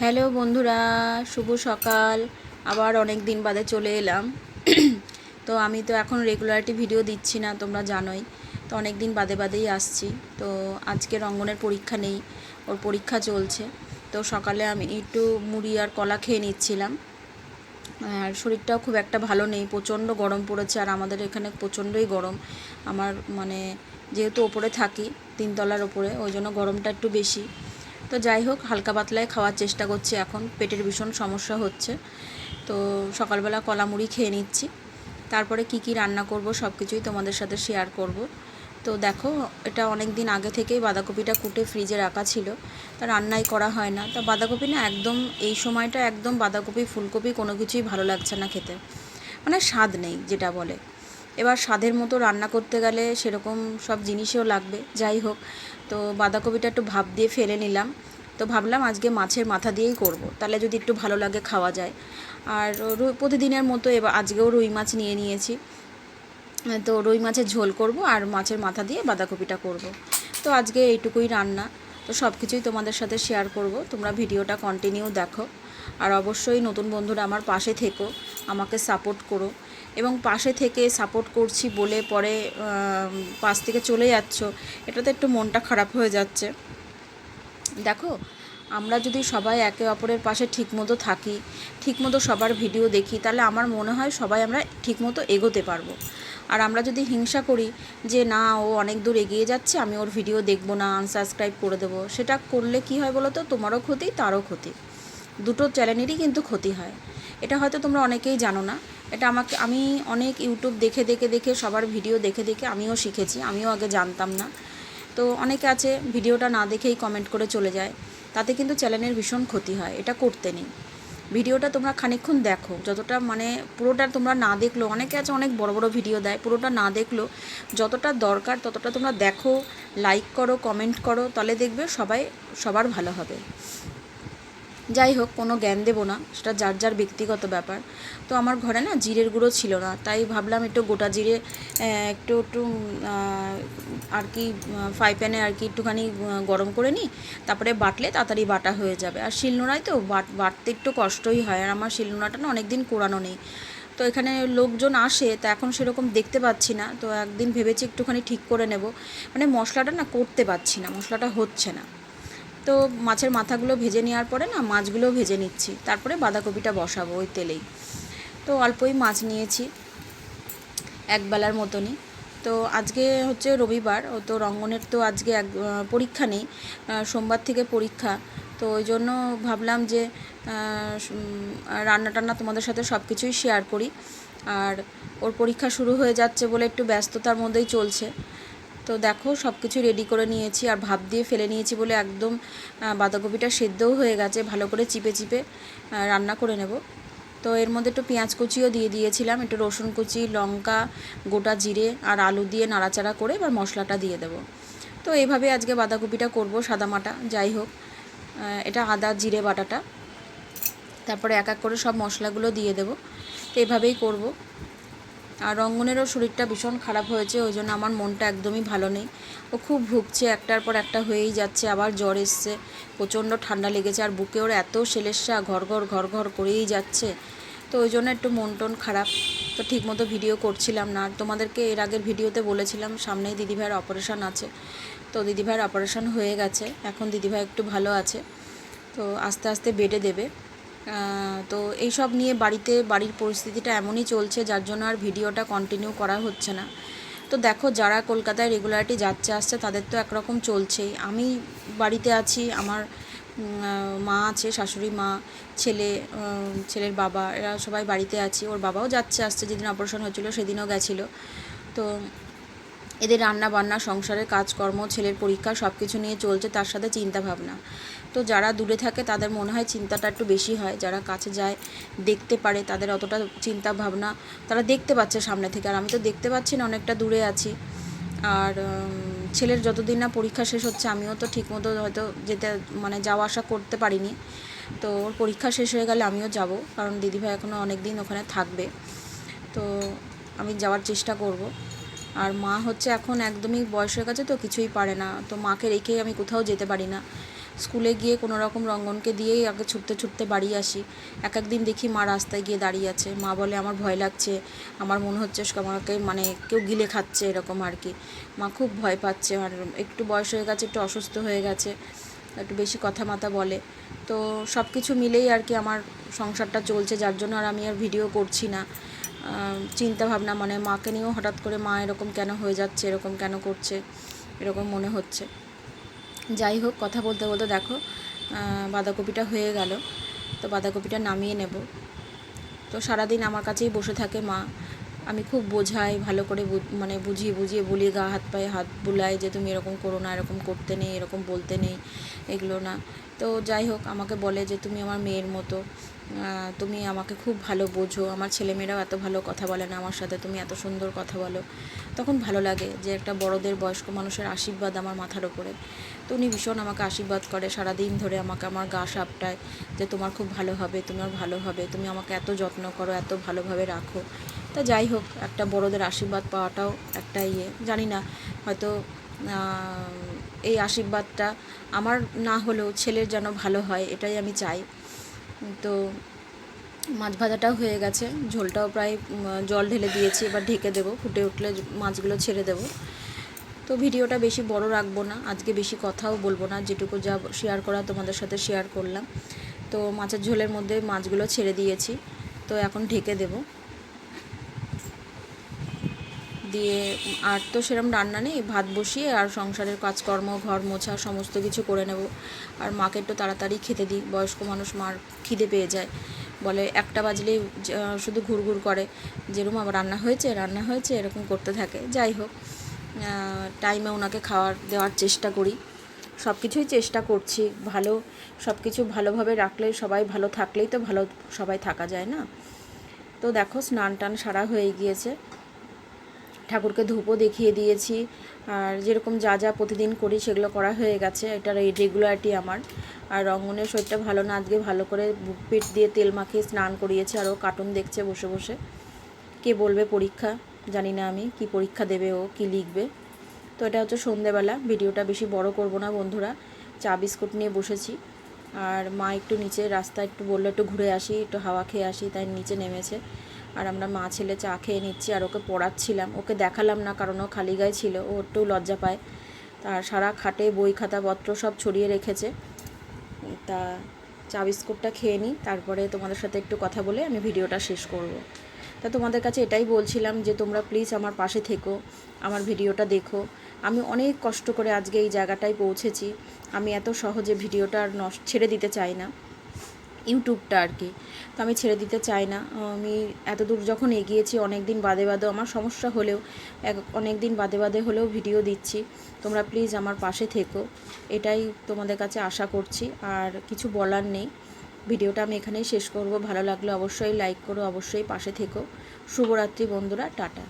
Hello বন্ধুরা, শুভ সকাল। আবার অনেক দিন বাদে চলে এলাম। তো আমি তো এখন রেগুলারিটি ভিডিও দিচ্ছি না, তোমরা জানোই। তো অনেক দিন বাদে বাদেই আসছি। তো আজকে রঙ্গনের পরীক্ষা নেই, ওর পরীক্ষা চলছে। তো সকালে আমি একটু মুড়ি আর কলা খেয়ে নিচ্ছিলাম। আর শরীরটাও খুব একটা ভালো নেই, প্রচণ্ড গরম পড়েছে, আর আমাদের এখানে প্রচণ্ডই গরম। আমার মানে যেহেতু ওপরে থাকি, তিনতলার ওপরে, ওই জন্য গরমটা একটু বেশি। তো যাই হোক, হালকা পাতলায় খাওয়ার চেষ্টা করছি এখন। পেটের ভীষণ সমস্যা হচ্ছে। তো সকালবেলা কলা মুড়ি খেয়ে নিচ্ছি। তারপরে কি কি রান্না করব সব কিছুই তোমাদের সাথে শেয়ার করব। তো দেখো, এটা অনেক দিন আগে থেকেই বাঁধাকপিটা কুটে ফ্রিজে রাখা ছিল। তা রান্নাই করা হয় না। তা বাঁধাকপি না একদম, এই সময়টা একদম বাঁধাকপি, ফুলকপি কোনো কিছুই ভালো লাগছে না খেতে। মানে স্বাদ নেই, যেটা বলে। এবার স্বাদের মতো রান্না করতে গেলে সেরকম সব জিনিসও লাগবে, যাই হোক। তো বাঁধাকপিটা একটু ভাপ দিয়ে ফেলে নিলাম। তো ভাবলাম আজকে মাছের মাথা দিয়েই করব। তাহলে যদি একটু ভালো লাগে খাওয়া যায়। আর প্রতিদিনের মতো এবার আজকেও রুই মাছ নিয়ে নিয়েছি। তো রুই মাছের ঝোল করব আর মাছের মাথা দিয়ে বাঁধাকপিটা করব। তো আজকে এইটুকুই রান্না। তো সব কিছুই তোমাদের সাথে শেয়ার করব। তোমরা ভিডিওটা কন্টিনিউ দেখো। আর অবশ্যই নতুন বন্ধুরা আমার পাশে থেকো। আমাকে সাপোর্ট করো। এবং পাশে থেকে সাপোর্ট করছি বলে পরে পাশ থেকে চলে যাচ্ছ, এটাতে একটু মনটা খারাপ হয়ে যাচ্ছে। দেখো, আমরা যদি সবাই একে অপরের পাশে ঠিকমতো থাকি, ঠিকমতো সবার ভিডিও দেখি, তাহলে আমার মনে হয় সবাই আমরা ঠিকমতো এগোতে পারব। আর আমরা যদি হিংসা করি যে, না, ও অনেক দূর এগিয়ে যাচ্ছে, আমি ওর ভিডিও দেখব না আনসাবস্ক্রাইব করে দেবো। সেটা করলে কি হয় বলো তো? তোমারও ক্ষতি, তারও ক্ষতি। দুটো চ্যানেলেরই কিন্তু ক্ষতি হয়। এটা হয়তো তোমরা অনেকেই জানো না। এটা আমাকে, আমি অনেক ইউটিউব দেখে দেখে দেখে, সবার ভিডিও দেখে দেখে আমিও শিখেছি, আমিও আগে জানতাম না। তো অনেকে আছে ভিডিওটা না দেখেই কমেন্ট করে চলে যায়, তাতে কিন্তু চ্যানেলের ভীষণ ক্ষতি হয়, এটা করতে নেই। ভিডিওটা তোমরা খানিকক্ষণ দেখো, যতটা মানে পুরোটা তোমরা না দেখল, অনেকে আছে অনেক বড় বড় ভিডিও দেয়, পুরোটা না দেখল, যতটা দরকার ততটা তোমরা দেখো লাইক করো কমেন্ট করো, তাহলে দেখবে সবাই, সবার ভালো হবে। যাই হোক, কোনো জ্ঞান দেবো না। সেটা যার যার ব্যক্তিগত ব্যাপার। তো আমার ঘরে না জিরের গুঁড়ো ছিল না, তাই ভাবলাম একটু গোটা জিরে একটু একটু আর কি ফ্রাই প্যানে আর কি একটুখানি গরম করে নিই, তারপরে বাটলে তাড়াতাড়ি বাটা হয়ে যাবে। আর শিলনোড়ায় তো বাট, বাটতে একটু কষ্টই হয়, আর আমার শিলনোড়াটা না অনেক দিন কোরানো নেই। তো এখানে লোকজন আসে, তা এখন সেরকম দেখতে পাচ্ছি না, তো একদিন ভেবেছি একটুখানি ঠিক করে নেব। মানে মশলাটা না করতে পারছি না, মশলাটা হচ্ছে না। তো মাছের মাথাগুলো ভেজে নেওয়ার পরে না মাছগুলো ভেজে নিচ্ছি। তারপরে বাঁধাকপিটা বসাবো ওই তেলেই। তো অল্পই মাছ নিয়েছি একবেলার মতনই। তো আজকে হচ্ছে রবিবার, ও তো রঙ্গনের তো আজকে এক পরীক্ষা নেই সোমবার থেকে পরীক্ষা। তো ওই জন্য ভাবলাম যে রান্না টান্না তোমাদের সাথে সব কিছুই শেয়ার করি। আর ওর পরীক্ষা শুরু হয়ে যাচ্ছে বলে একটু ব্যস্ততার মধ্যেই চলছে। তো দেখো সব কিছু রেডি করে নিয়েছি আর ভাপ দিয়ে ফেলে নিয়েছি বলে একদম বাঁধাকপিটা সেদ্ধও হয়ে গেছে, ভালো করে চিপে চিপে রান্না করে নেব। তো এর মধ্যে একটু পেঁয়াজ কুচিও দিয়ে দিয়েছিলাম, একটু রসুন কুচি, লঙ্কা, গোটা জিরে আর আলু দিয়ে নাড়াচাড়া করে এবার মশলাটা দিয়ে দেবো। তো এইভাবে আজকে বাঁধাকপিটা করব সাদামাটা, যাই হোক এটা আদা, জিরে, বাটাটা। তারপরে এক এক করে সব মশলাগুলো দিয়ে দেবো। তো এভাবেই করব। আর রঙ্গনেরও শরীরটা ভীষণ খারাপ হয়েছে, ওই জন্য আমার মনটা একদমই ভালো নেই। ও খুব ভুগছে, একটার পর একটা হয়েই যাচ্ছে, আবার জ্বর এসছে, প্রচণ্ড ঠান্ডা লেগেছে, আর বুকে ওর এত সেলেসা ঘর ঘর ঘর ঘর করেই যাচ্ছে। তো ওই জন্য একটু মন টন খারাপ। তো ঠিকমতো ভিডিও করছিলাম না। তোমাদেরকে এর আগের ভিডিওতে বলেছিলাম, সামনেই দিদিভাইয়ের অপারেশন আছে। তো দিদিভাইয়ের অপারেশন হয়ে গেছে, এখন দিদিভাই একটু ভালো আছে। তো আস্তে আস্তে বেডে দেবে। তো এইসব নিয়ে বাড়িতে, বাড়ির পরিস্থিতিটা এমনই চলছে, যার জন্য আর ভিডিওটা কন্টিনিউ করা হচ্ছে না। তো দেখো, যারা কলকাতায় রেগুলারিটি যাচ্ছে, আসছে, তাদের তো একরকম চলছেই। আমি বাড়িতে আছি, আমার মা আছে, শাশুড়ি মা, ছেলে ছেলের বাবা, এরা সবাই বাড়িতে আছি। ওর বাবাও যাচ্ছে, আসছে, যেদিন অপারেশন হয়েছিল, সেদিনও গেছিল। তো এদের রান্না বান্না সংসারের কাজকর্ম, ছেলের পরীক্ষা সব কিছু নিয়ে চলছে তার সাথে চিন্তা ভাবনা তো যারা দূরে থাকে তাদের মনে হয় চিন্তাটা একটু বেশি হয়। যারা কাছে যায়, দেখতে পারে তাদের অতটা চিন্তা ভাবনা তারা দেখতে পাচ্ছে সামনে থেকে। আর আমি তো দেখতে পাচ্ছি না, অনেকটা দূরে আছি। আর ছেলের যতদিন না পরীক্ষা শেষ হচ্ছে, আমিও তো ঠিকমতো হয়তো যেতে মানে যাওয়া আসা করতে পারিনি। তো ওর পরীক্ষা শেষ হয়ে গেলে আমিও যাব, কারণ দিদিভাই এখনও অনেক দিন ওখানে থাকবে। তো আমি যাওয়ার চেষ্টা করব। আর মা হচ্ছে এখন একদমই বয়স হয়ে গেছে তো কিছুই পারে না। তো মাকে রেখেই আমি কোথাও যেতে পারি না। স্কুলে গিয়ে কোনো রকম রঙ্গনকে দিয়েই আগে ছুটতে ছুটতে বাড়ি আসি। এক একদিন দেখি মা রাস্তায় গিয়ে দাঁড়িয়ে আছে। মা বলে, আমার ভয় লাগছে। আমার মনে হচ্ছে আমাকে মানে কেউ গিলে খাচ্ছে, এরকম আর কি। মা খুব ভয় পাচ্ছে। আর একটু বয়স হয়ে গেছে, একটু অসুস্থ হয়ে গেছে, একটু বেশি কথা মাথা বলে। তো সব কিছু মিলেই আর কি আমার সংসারটা চলছে। যার জন্য আর আমি আর ভিডিও করছি না। চিন্তা ভাবনা মানে মাকে নিয়েও হঠাৎ করে মা এরকম কেন হয়ে যাচ্ছে, এরকম কেন করছে, এরকম মনে হচ্ছে। যাই হোক, কথা বলতে বলতে দেখো বাঁধাকপিটা হয়ে গেল। তো বাঁধাকপিটা নামিয়ে নেব। তো সারাদিন আমার কাছেই বসে থাকে মা। আমি খুব বোঝাই, ভালো করে মানে বুঝিয়ে বুঝিয়ে বলি, গা হাত পায়ে হাত বুলাই যে তুমি এরকম করো না, এরকম করতে নেই, এরকম বলতে নেই, এগুলো না। তো যাই হোক, আমাকে বলে যে তুমি আমার মেয়ের মতো তুমি আমাকে খুব ভালো বোঝো, আমার ছেলেমেয়েরাও এত ভালো কথা বলে না আমার সাথে, তুমি এত সুন্দর কথা বলো। তখন ভালো লাগে যে একটা বড়দের বয়স্ক মানুষের আশীর্বাদ আমার মাথার ওপরে। তো উনি ভীষণ আমাকে আশীর্বাদ করে, সারাদিন ধরে আমাকে আমার গা সাপটায় যে তোমার খুব ভালো হবে তোমার ভালো হবে, তুমি আমাকে এত যত্ন করো, এত ভালোভাবে রাখো। তা যাই হোক, একটা বড়দের আশীর্বাদ পাওয়াটাও একটা ইয়ে। জানি না, হয়তো এই আশীর্বাদটা আমার না হলেও ছেলের যেন ভালো হয়, এটাই আমি চাই। তো মাছ ভাজাটাও হয়ে গেছে, ঝোলটাও প্রায় জল ঢেলে দিয়েছি, এবার ঢেকে দেবো, ফুটে উঠলে মাছগুলো ছেড়ে দেবো। তো ভিডিওটা বেশি বড় রাখব না, আজকে বেশি কথাও বলব না, যেটুকু যা শেয়ার করা তোমাদের সাথে শেয়ার করলাম। তো মাছের ঝোলের মধ্যে মাছগুলো ছেড়ে দিয়েছি, তো এখন ঢেকে দেবো। দিয়ে আর তো সেরকম রান্না নেই, ভাত বসিয়ে আর সংসারের কাজকর্ম, ঘর মোছা সমস্ত কিছু করে নেব। আর মাকে একটু তাড়াতাড়ি খেতে দিই, বয়স্ক মানুষ মার খিদে পেয়ে যায়। বলে একটা বাজলেই শুধু ঘুরঘুর করে যেরকম আবার রান্না হয়েছে রান্না হয়েছে, এরকম করতে থাকে। যাই হোক টাইমে ওনাকে খাওয়ার, দেওয়ার চেষ্টা করি। সব কিছুই চেষ্টা করছি। ভালো সব কিছু ভালোভাবে রাখলে সবাই ভালো থাকলেই তো ভালো সবাই থাকা যায় না? তো দেখো, স্নান টান সারা হয়ে গিয়েছে। ঠাকুরকে ধূপও দেখিয়ে দিয়েছি। আর যেরকম যা যা প্রতিদিন করি সেগুলো করা হয়ে গেছে। এটার এই রেগুলারিটি আমার। আর রঙ্গনের শরীরটা ভালো না, আজকে ভালো করে বুক পিঠ দিয়ে তেল মাখিয়ে স্নান করিয়েছে। আরও কার্টুন দেখছে বসে বসে। কে বলবে পরীক্ষা? জানি না আমি কি পরীক্ষা দেবে ও, কি লিখবে। তো এটা হচ্ছে সন্ধেবেলা, ভিডিওটা বেশি বড় করব না বন্ধুরা। চা বিস্কুট নিয়ে বসেছি। আর মা একটু নিচে, রাস্তা একটু বলল একটু ঘুরে আসি, একটু হাওয়া খেয়ে আসি, তাই নিচে নেমেছে। আর আমরা মা ছেলে চা খেয়ে নিচ্ছি আর ওকে পড়াচ্ছিলাম। ওকে দেখালাম না কারণ ও খালি গায়ে ছিল, ও একটু লজ্জা পায়। তার সারা খাটে বই খাতাপত্র সব ছড়িয়ে রেখেছে। তা চা বিস্কুটটা খেয়ে নিই, তারপরে তোমাদের সাথে একটু কথা বলে আমি ভিডিওটা শেষ করব। তা তোমাদের কাছে এটাই বলছিলাম যে তোমরা প্লিজ আমার পাশে থেকো, আমার ভিডিওটা দেখো। আমি অনেক কষ্ট করে আজকে এই জায়গাটায় পৌঁছেছি। আমি এত সহজে ভিডিওটা আর নষ্ট, ছেড়ে দিতে চাই না। ইউটিউবটা আর কি। তো আমি ছেড়ে দিতে চাই না। আমি এত দূর যখন এগিয়েছি অনেক দিন বাদে বাদে আমার সমস্যা হলেও, এক অনেক দিন বাদে বাদে হলেও ভিডিও দিচ্ছি। তোমরা প্লিজ আমার পাশে থেকো। এটাই তোমাদের কাছে আশা করছি। আর কিছু বলার নেই। ভিডিওটা আমি এখানেই শেষ করব। ভালো লাগলে অবশ্যই লাইক করো, অবশ্যই পাশে থেকো। শুভরাত্রি বন্ধুরা, টাটা।